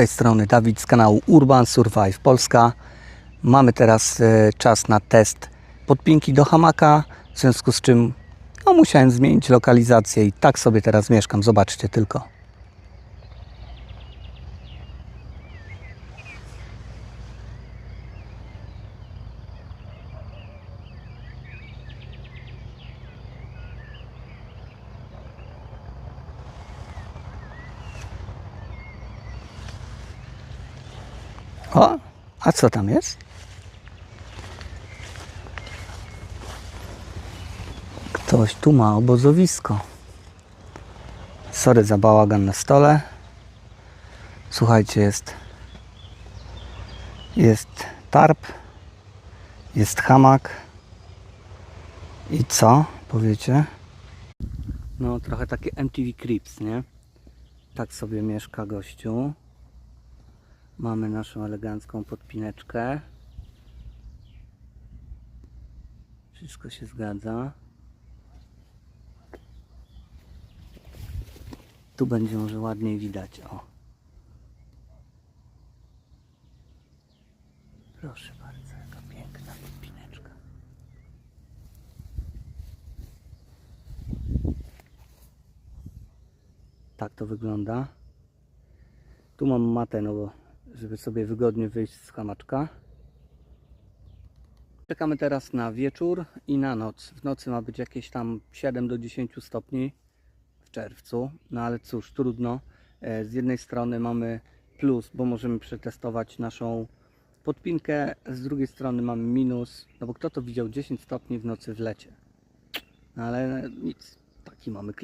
tej strony Dawid z kanału Urban Survive Polska. Mamy teraz e, czas na test podpinki do hamaka, w związku z czym no, musiałem zmienić lokalizację i tak sobie teraz mieszkam. Zobaczcie tylko. O, a co tam jest? Ktoś tu ma obozowisko. Sorry za bałagan na stole. Słuchajcie, jest jest tarp, jest hamak. I co? Powiecie? No, trochę takie MTV Crips, nie? Tak sobie mieszka gościu. Mamy naszą elegancką podpineczkę. Wszystko się zgadza. Tu będzie może ładniej widać. O. Proszę bardzo, jaka piękna podpineczka. Tak to wygląda. Tu mam matę, no bo żeby sobie wygodnie wyjść z hamaczka. Czekamy teraz na wieczór i na noc. W nocy ma być jakieś tam 7 do 10 stopni w czerwcu, no ale cóż, trudno. E, Z jednej strony mamy plus, bo możemy przetestować naszą podpinkę, z drugiej strony mamy minus, no bo kto to widział 10 stopni w nocy w lecie? No ale nic, taki mamy.